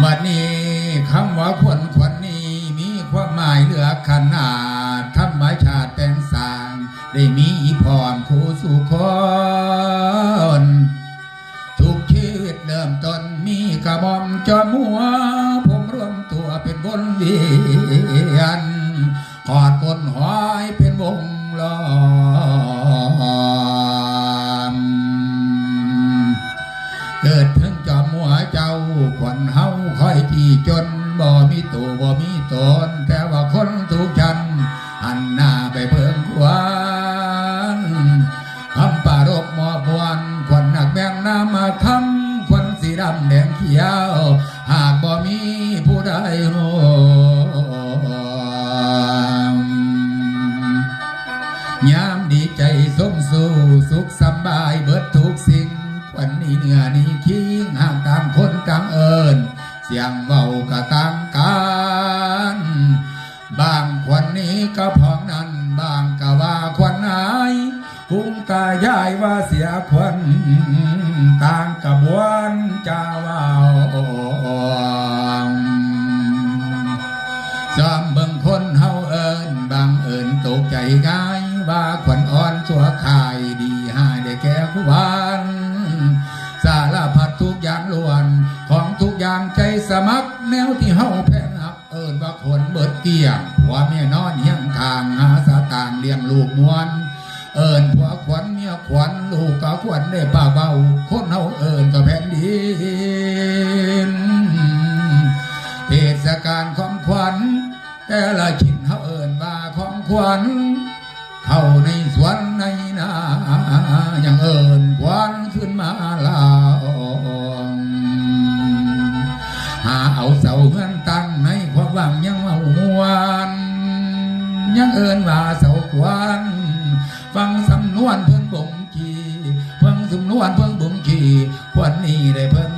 บัดนี้คำว่าควรควรนี้ มีความหมายเหลือขนาดธรรมชาติแต่งสร้าง ได้มีพรคู่สู่คนทุกชีวิตเริ่มต้นมีกระหม่อมจอมหัว ผมรวมตัวเป็นบนเวียนกอดคนหอยเป็นวง ยที่จนบ่มีตัวบ่มีตนแต่ว่าคนทุกชั้นหันหน้าไปเพิ่งควันคำปรารบมอบวันคนหนักแบ่งน้ำมาทำควันสีดำแดงเขียว หากบ่มีผู้ใดรู้ยามดีใจสมสู่สุขสบายเบิดทุกสิ่งวันนี้เหนือนี้คิงห่างต่างคนต่างเอิญ สียงเบากะต่างกันบางควันนี้ก็พองนั้น บางก็ว่าควันหายคุ้งตายายว่าเสียควันต่างกระบวนจะว่าจอมเบิ่งคนเฮาเอิญบางเอิญตกใจง่าย ว่าขวัญอ่อนสัวขายดีหายได้แก่ผู้บานสารพัดทุกอย่างล้วนขอ ทุกอย่างใจสมัครแนวที่เฮาแพงหักเอิญว่าคนเบิดเกลี้ยงผัวเมียนอนเฮียงทางหาสาตางเลี้ยงลูกมวน เอิญผัวขวัญเมียขวัญลูกก็ขวัญได้ป้าเบาคนเฮาเอิญก็แผ่นดินเทศกาลของขวัญแต่ละชิ้นเขาเอินว่าของขวัญเข้าในสวนในนายังเอินขวัญขึ้นมาลา หาเอาเสาเฮือนตั้งในความหวังยังเอามวนยังเอินว่าเสากวันฟังสำนวนเพิ่งบ่งขีเพิ่งสำนวนเพิ่งบ่งขีควันนี้ได้เพิ่ง